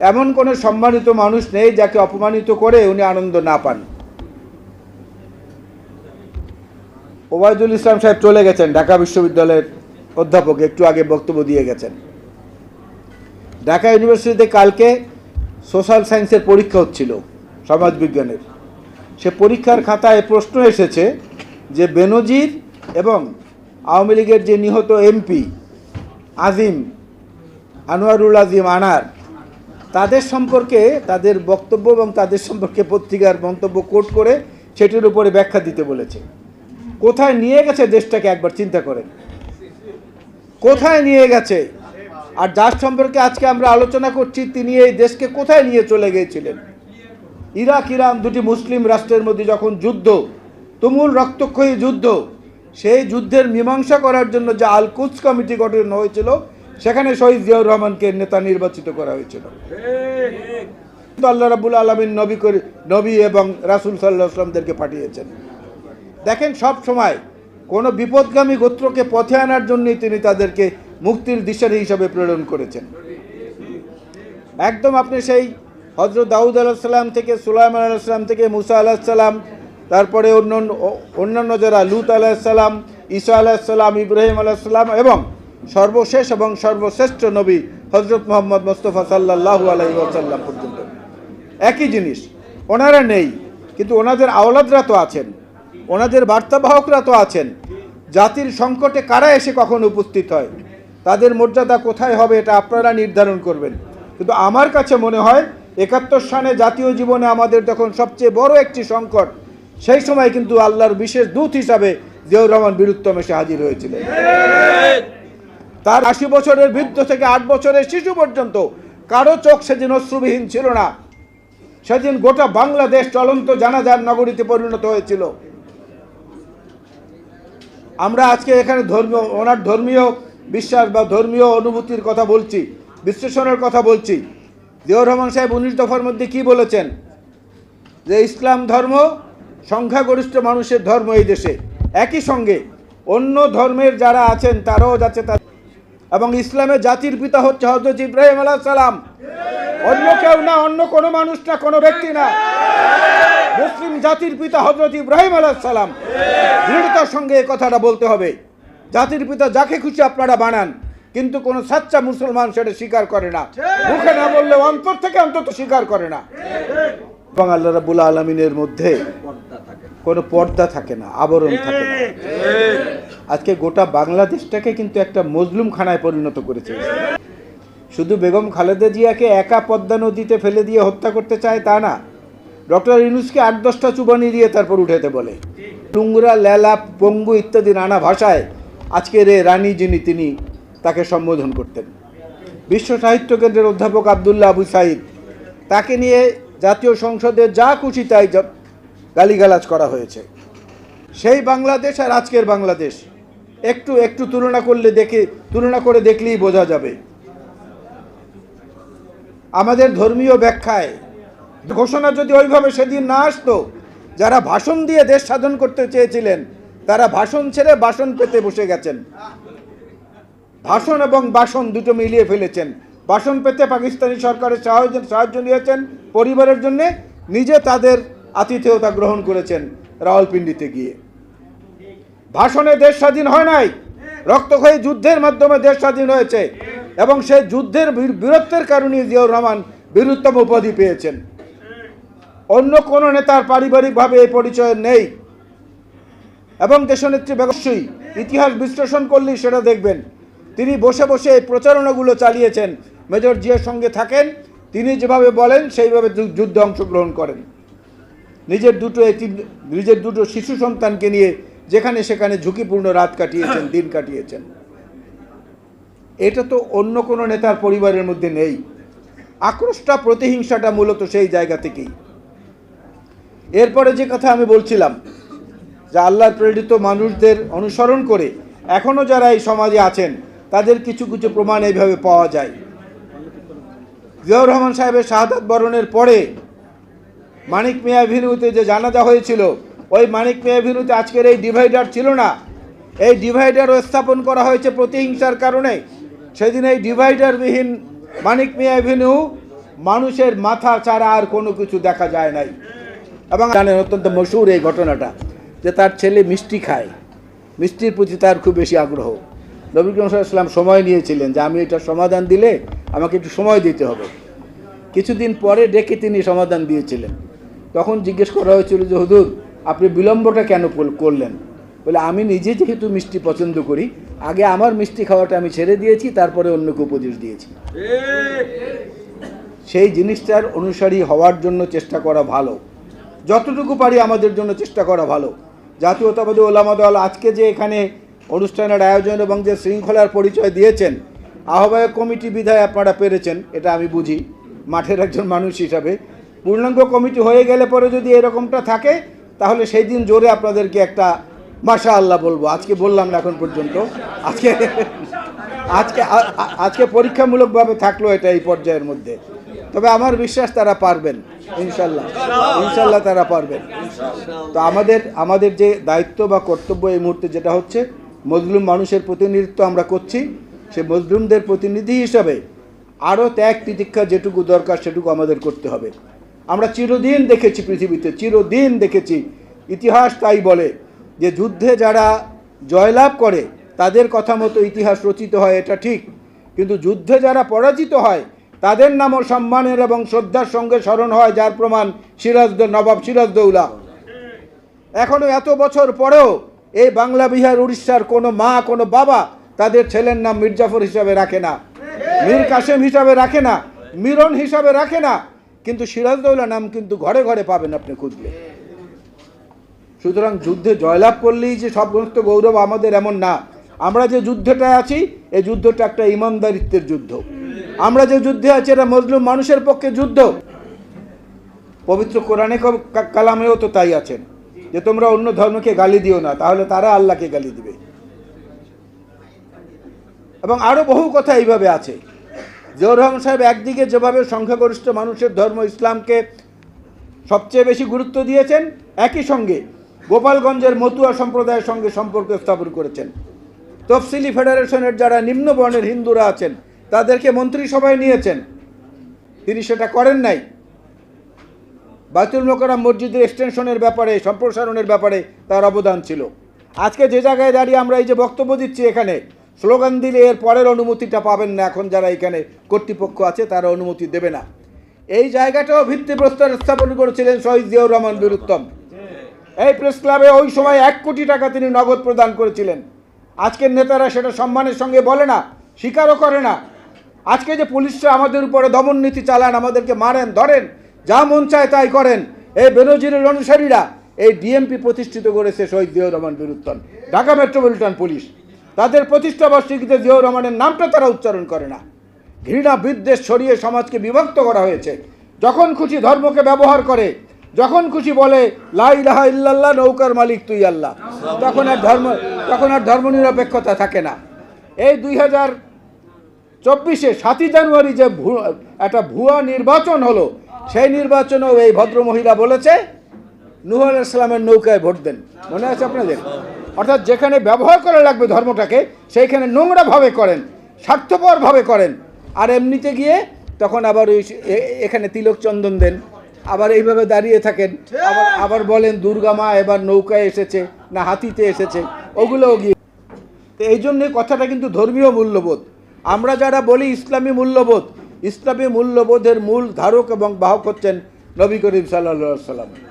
এমন কোনো সম্মানিত মানুষ নেই যাকে অপমানিত করে উনি আনন্দ না পান। ওবায়দুল ইসলাম সাহেব চলে গেছেন, ঢাকা বিশ্ববিদ্যালয়ের অধ্যাপক, একটু আগে বক্তব্য দিয়ে গেছেন। ঢাকা ইউনিভার্সিটিতে কালকে সোশ্যাল সায়েন্সের পরীক্ষা হচ্ছিল সমাজবিজ্ঞানের সে পরীক্ষার খাতায় প্রশ্ন এসেছে যে বেনজির এবং আওয়ামী লীগের যে নিহত এমপি আজিম, আনোয়ারুল আজিম আনার তাদের সম্পর্কে তাদের বক্তব্য এবং তাদের সম্পর্কে পত্রিকার মন্তব্য কোট করে সেটির উপরে ব্যাখ্যা দিতে বলেছে। কোথায় নিয়ে গেছে দেশটাকে একবার চিন্তা করেন। কোথায় নিয়ে গেছে? আর যার সম্পর্কে আজকে আমরা আলোচনা করছি, তিনি এই দেশকে কোথায় নিয়ে চলে গিয়েছিলেন? ইরাক, ইরান দুটি মুসলিম রাষ্ট্রের মধ্যে যখন যুদ্ধ, তুমুল রক্তক্ষয়ী যুদ্ধ, সেই যুদ্ধের মীমাংসা করার জন্য যে আলকুচ কমিটি গঠন হয়েছিল সেখানে শহীদ জিয়াউর রহমানকে নেতা নির্বাচিত করা হয়েছিল। কিন্তু আল্লাহ রাবুল আলমিন নবী করে, নবী এবং রাসুল সাল্লাহ আসলামদেরকে পাঠিয়েছেন। দেখেন, সব সময় কোনো বিপদগামী গোত্রকে পথে আনার জন্যই তিনি তাদেরকে মুক্তির দিশারি হিসাবে প্রেরণ করেছেন। একদম আপনি সেই হজরত দাউদ আলাহিসাল্লাম থেকে, সুলাইমান আলাহিসাল্লাম থেকে, মুসা আলাহিসাল্লাম তারপরে অন্য অন্যান্য যারা লুত আলাহিসাল্লাম ঈসা আলাহিসাল্লাম ইব্রাহিম আলাহিসাল্লাম এবং সর্বশেষ এবং সর্বশ্রেষ্ঠ নবী হজরত মোহাম্মদ মোস্তফা সাল্লাহু আলহি আসাল্লাম পর্যন্ত। একই জিনিস, ওনারা নেই, কিন্তু ওনাদের আওলাদরা তো আছেন, ওনাদের বার্তাবাহকরা তো আছেন। জাতির সংকটে কারা এসে কখন উপস্থিত হয়? তাদের মর্যাদা কোথায় হবে এটা আপনারা নির্ধারণ করবেন। কিন্তু আমার কাছে মনে হয়, একাত্তর সালে জাতীয় জীবনে আমাদের যখন সবচেয়ে বড় একটি সংকট, সেই সময় কিন্তু আল্লাহর বিশেষ দূত হিসাবে জিয়াউর রহমান বীরুত্তম এসে হাজির হয়েছিলেন। তার আশি বছরের বৃদ্ধ থেকে আট বছরের শিশু পর্যন্ত কারও চোখ সেদিন অশ্রুবিহীন ছিল না। সেদিন গোটা বাংলাদেশ চলন্ত জানাজার নগরীতে পরিণত হয়েছিল। আমরা আজকে এখানে ধর্মীয়, ওনার ধর্মীয় বিশ্বাস বা ধর্মীয় অনুভূতির কথা বলছি, বিশ্লেষণের কথা বলছি। জিয়াউর রহমান সাহেব উনিশ দফার মধ্যে কি বলেছেন? যে ইসলাম ধর্ম সংখ্যাগরিষ্ঠ মানুষের ধর্ম এই দেশে। একই সঙ্গে অন্য ধর্মের যারা আছেন তারাও যাচ্ছে তা এবং ইসলামের জাতির পিতা হচ্ছে হজরত ইব্রাহিম আলাহ সালাম। অন্য কেউ না, অন্য কোনো মানুষ না কোনো ব্যক্তি না। মুসলিম জাতির পিতা হজরত ইব্রাহিম আলাহ সালাম। দৃঢ়তার সঙ্গে এ কথাটা বলতে হবে। জাতির পিতা যাকে খুশি আপনারা বানান, কিন্তু কোনো সাচ্চা মুসলমান সেটা স্বীকার করে না। মুখে না বললে অন্তর থেকে অন্তত স্বীকার করে না। এবং আল্লাহ রাবুল আলমিনের মধ্যে কোনো পর্দা থাকে না আবরণ থাকে না। আজকে গোটা বাংলাদেশটাকে কিন্তু একটা মজলুম খানায় পরিণত করেছে। শুধু বেগম খালেদা জিয়াকে একা পদ্মা নদীতে ফেলে দিয়ে হত্যা করতে চায় তা না ডক্টর ইউনুসকে আট দশটা চুবানি দিয়ে তারপর উঠাতে বলে। টুংরা লেলা পঙ্গু ইত্যাদি নানা ভাষায় আজকের এ রানী যিনি তিনি তাকে সম্বোধন করতেন। বিশ্ব সাহিত্য কেন্দ্রের অধ্যাপক আবদুল্লাহ আবু সাইদ তাকে নিয়ে জাতীয় সংসদে যা খুশি তাই গালিগালাজ করা হয়েছে। সেই বাংলাদেশ আর আজকের বাংলাদেশ। একটু একটু তুলনা করলে দেখে, তুলনা করে দেখলেই বোঝা যাবে। আমাদের ধর্মীয় ব্যাখ্যায় ঘোষণা যদি ওইভাবে সেদিন না আসতো, যারা ভাষণ দিয়ে দেশ সাধন করতে চেয়েছিলেন, তারা ভাষণ ছেড়ে বাসন পেতে বসে গেছেন। ভাষণ এবং বাসন দুটো মিলিয়ে ফেলেছেন। বাসন পেতে পাকিস্তানি সরকারের সাহায্য সাহায্য নিয়েছেন পরিবারের জন্যে। নিজে তাদের আতিথেয়তা গ্রহণ করেছেন রাওয়ালপিন্ডিতে গিয়ে। ভাষণে দেশ স্বাধীন হয় নাই, রক্তক্ষয়ী যুদ্ধের মাধ্যমে দেশ স্বাধীন হয়েছে এবং সেই যুদ্ধের বীরত্বের কারণে জিয়াউর রহমান বীরুত্তম উপাধি পেয়েছেন। অন্য কোনো নেতার পারিবারিকভাবে এই পরিচয় নেই এবং দেশনেত্রী বেগসই ইতিহাস বিশ্লেষণ করলেই সেটা দেখবেন। তিনি বসে বসে এই প্রচারণাগুলো চালিয়েছেন। মেজর জিয়ার সঙ্গে থাকেন, তিনি যেভাবে বলেন, সেইভাবে যুদ্ধে অংশগ্রহণ করেন। নিজের দুটো এটি নিজের দুটো শিশু সন্তানকে নিয়ে যেখানে সেখানে ঝুঁকিপূর্ণ রাত কাটিয়েছেন দিন কাটিয়েছেন। এটা তো অন্য কোনো নেতার পরিবারের মধ্যে নেই। আক্রোশটা প্রতিহিংসাটা মূলত সেই জায়গা থেকেই। এরপরে যে কথা আমি বলছিলাম যে আল্লাহর প্রেরিত মানুষদের অনুসরণ করে এখনও যারা এই সমাজে আছেন তাদের কিছু কিছু প্রমাণ এইভাবে পাওয়া যায়। জিয়াউর রহমান সাহেবের শাহাদাত বরণের পরে মানিক মিয়া ভিনুতে যে জানাজা হয়েছিল, ওই মানিক মিয়া ভিনুতে আজকের এই ডিভাইডার ছিল না। এই ডিভাইডারও স্থাপন করা হয়েছে প্রতিহিংসার কারণে। সেদিন এই ডিভাইডারবিহীন মানিক মিয়া অ্যাভিনিউ মানুষের মাথা ছাড়া আর কোনো কিছু দেখা যায় নাই। এবং জানেন অত্যন্ত মশহুর এই ঘটনাটা, যে তার ছেলে মিষ্টি খায়। মিষ্টির প্রতি তার খুব বেশি আগ্রহ। নবী সাল্লাম সময় নিয়েছিলেন যে আমি এটা সমাধান দিলে আমাকে একটু সময় দিতে হবে। কিছুদিন পরে ডেকে তিনি সমাধান দিয়েছিলেন। তখন জিজ্ঞেস করা হয়েছিল যে, হুজুর, আপনি বিলম্বটা কেন করলেন? বলে, আমি নিজে যেহেতু মিষ্টি পছন্দ করি, আগে আমার মিষ্টি খাওয়াটা আমি ছেড়ে দিয়েছি, তারপরে অন্যকে উপদেশ দিয়েছি। সেই জিনিসটার অনুসারী হওয়ার জন্য চেষ্টা করা ভালো। যতটুকু পারি আমাদের জন্য চেষ্টা করা ভালো। জাতীয়তাবাদী ওলামা দল আজকে যে এখানে অনুষ্ঠানের আয়োজন এবং যে শৃঙ্খলার পরিচয় দিয়েছেন, আহ্বায়ক কমিটি বিধায় আপনারা পেরেছেন, এটা আমি বুঝি। মাঠের একজন মানুষ হিসাবে। পূর্ণাঙ্গ কমিটি হয়ে গেলে পরে যদি এরকমটা থাকে, তাহলে সেই দিন জোরে আপনাদেরকে একটা মাশা আল্লাহ বলব। আজকে বললাম না এখন পর্যন্ত। আজকে আজকে আজকে পরীক্ষামূলকভাবে থাকল এটা এই পর্যায়ের মধ্যে। তবে আমার বিশ্বাস তারা পারবেন ইনশাল্লাহ ইনশাল্লাহ তারা পারবেন। তো আমাদের আমাদের যে দায়িত্ব বা কর্তব্য এই মুহূর্তে যেটা হচ্ছে, মজলুম মানুষের প্রতিনিধিত্ব আমরা করছি। সে মজলুমদের প্রতিনিধি হিসাবে আরও ত্যাগ তিতিক্ষা যেটুকু দরকার, সেটুকু আমাদের করতে হবে। আমরা চিরদিন দেখেছি পৃথিবীতে, চিরদিন দেখেছি। ইতিহাস তাই বলে যে যুদ্ধে যারা জয়লাভ করে, তাদের কথা মতো ইতিহাস রচিত হয়, এটা ঠিক। কিন্তু যুদ্ধে যারা পরাজিত হয়, তাদের নামও সম্মানের এবং শ্রদ্ধার সঙ্গে স্মরণ হয়, যার প্রমাণ সিরাজদ নবাব সিরাজদৌলা এখনও এত বছর পরেও এই বাংলা, বিহার, উড়িষ্যার কোনো মা, কোনো বাবা তাদের ছেলের নাম মির্জাফর হিসাবে রাখে না। মীর কাসেম হিসাবে রাখে না। মিরন হিসাবে রাখে না। কিন্তু সিরাজদৌলা নাম কিন্তু ঘরে ঘরে পাবেন আপনি খুঁজলে। সুতরাং যুদ্ধে জয়লাভ করলেই যে সমস্ত গৌরব আমাদের এমন না। আমরা যে যুদ্ধটা আছি এই যুদ্ধটা একটা ইমানদারিত্বের যুদ্ধ। আমরা যে যুদ্ধে আছি, এটা মজলুম মানুষের পক্ষে যুদ্ধ। পবিত্র কোরআনে কালামেও তো তাই আছেন যে তোমরা অন্য ধর্মকে গালি দিও না, তাহলে তারা আল্লাহকে গালি দিবে। এবং আরও বহু কথা এইভাবে আছে। জিয়াউর রহমান সাহেব একদিকে যেভাবে সংখ্যাগরিষ্ঠ মানুষের ধর্ম ইসলামকে সবচেয়ে বেশি গুরুত্ব দিয়েছেন, একই সঙ্গে গোপালগঞ্জের মতুয়া সম্প্রদায়ের সঙ্গে সম্পর্ক স্থাপন করেছেন। তফসিলি ফেডারেশনের যারা নিম্ন বর্ণের হিন্দুরা আছেন, তাদেরকে মন্ত্রিসভায় নিয়েছেন। তিনি সেটা করেন নাই। বাইতুল মোকারাম মসজিদের এক্সটেনশনের ব্যাপারে, সম্প্রসারণের ব্যাপারে তার অবদান ছিল। আজকে যে জায়গায় দাঁড়িয়ে আমরা এই যে বক্তব্য দিচ্ছি এখানে স্লোগান দিলে এর পরের অনুমতিটা পাবেন না। এখন যারা এখানে কর্তৃপক্ষ আছে, তারা অনুমতি দেবে না। এই জায়গাটাও ভিত্তিপ্রস্তর স্থাপন করেছিলেন শহীদ জিয়াউর রহমান বীরুত্তম এই প্রেস ক্লাবে ওই সময় এক কোটি টাকা তিনি নগদ প্রদান করেছিলেন। আজকের নেতারা সেটা সম্মানের সঙ্গে বলে না, স্বীকারও করে না। আজকে যে পুলিশরা আমাদের উপরে দমন নীতি চালান, আমাদেরকে মারেন, ধরেন, যা মন চায় তাই করেন। এই বেনজিরের অনুসারীরা এই ডিএমপি প্রতিষ্ঠিত করেছে শহীদ জিয়াউর রহমান বীরুত্তম ঢাকা মেট্রোপলিটন পুলিশ। তাদের প্রতিষ্ঠা বার্ষিকীতে জিয়াউর রহমানের নামটা তারা উচ্চারণ করে না। ঘৃণা, বিদ্বেষ ছড়িয়ে সমাজকে বিভক্ত করা হয়েছে। যখন খুশি ধর্মকে ব্যবহার করে, যখন খুশি বলে, লা ইলাহা ইল্লাল্লাহ, নৌকার মালিক তুই আল্লাহ। তখন আর ধর্ম, তখন আর ধর্মনিরপেক্ষতা থাকে না। এই দুই হাজার চব্বিশে সাতই জানুয়ারি যে একটা ভুয়া নির্বাচন হলো, সেই নির্বাচনেও এই ভদ্র মহিলা বলেছে, নুহ আলাইসালামের নৌকায় ভোট দেন। মনে আছে আপনাদের? অর্থাৎ যেখানে ব্যবহার করা লাগবে ধর্মটাকে, সেইখানে নোংরাভাবে করেন, স্বার্থপরভাবে করেন। আর এমনিতে গিয়ে তখন আবার ওই এখানে তিলক চন্দন দেন, আবার এইভাবে দাঁড়িয়ে থাকেন, আবার আবার বলেন, দুর্গা মা এবার নৌকায় এসেছে, না হাতিতে এসেছে। ওগুলোও গিয়ে তো এই জন্যে কথাটা কিন্তু ধর্মীয় মূল্যবোধ। আমরা যারা বলি ইসলামী মূল্যবোধ, ইসলামী মূল্যবোধের মূল ধারক এবং বাহক হচ্ছেন নবী করিম সাল্লা সাল্লাম